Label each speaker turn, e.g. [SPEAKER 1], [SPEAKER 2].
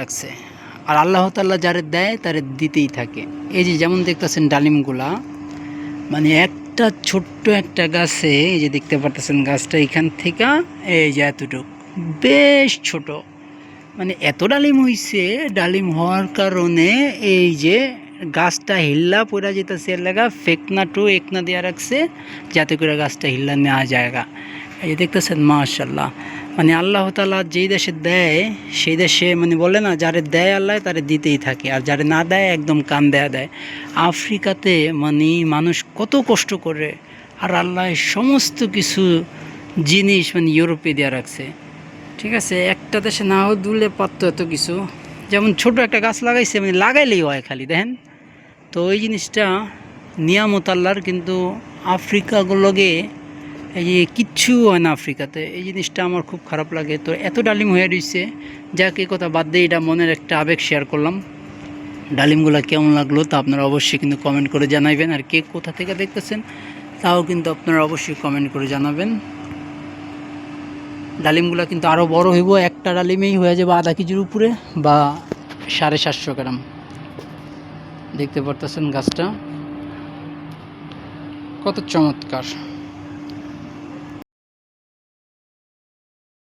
[SPEAKER 1] রাখছে। আর আল্লাহ তাল্লাহ যারে দেয়, তারে দিতেই থাকে। এই যে যেমন দেখতেছেন ডালিমগুলা মানে একটা ছোট্ট একটা গাছে, এই যে দেখতে পারতেছেন গাছটা এখান থেকে, এই যে এতটুক। বেশ ছোট। মানে এত ডালিম হইছে, ডালিম হওয়ার কারণে এই যে গাছটা হিল্লা পড়া যেতেছে এর লাগা, ফেকনা টু একনা দেওয়া রাখছে, যাতে করে গাছটা হিল্লা নেওয়া জায়গা এই দেখতেছেন মাশাল্লাহ মানে আল্লাহ তালা যেই দেশে দেয়, সেই দেশে মানে বলে না, যারে দেয় আল্লাহ, তারে দিতেই থাকে। আর যারে না দেয়, একদম কান দেয়া দেয়। আফ্রিকাতে মানে মানুষ কত কষ্ট করে, আর আল্লাহ সমস্ত কিছু জিনিস মানে ইউরোপে দেওয়া রাখছে। ঠিক আছে, একটা দেশে নাও দুলে পারতো এত কিছু। যেমন ছোট একটা গাছ লাগাইছে মানে লাগাইলেই হয় খালি, দেখেন। তো এই জিনিসটা নিয়ামত আল্লাহর, কিন্তু আফ্রিকাগুলোকে এই যে কিচ্ছু হয় না আফ্রিকাতে। এই জিনিসটা আমার খুব খারাপ লাগে। তো এত ডালিম হয়ে রয়েছে যাকে কথা বাদ দিয়ে এটা মনের একটা আবেগ শেয়ার করলাম। ডালিমগুলো কেমন লাগল তা আপনারা অবশ্যই কিন্তু কমেন্ট করে জানাবেন আর কে কোথা থেকে দেখতেছেন, তাও কিন্তু আপনারা অবশ্যই কমেন্ট করে জানাবেন। ডালিমগুলো কিন্তু আরও বড় হইব, একটা ডালিমেই হয়ে যাবে আধা কেজির উপরে বা সাড়ে সাতশো গ্রাম। দেখতে পারতেছেন গাছটা। কত চমৎকার।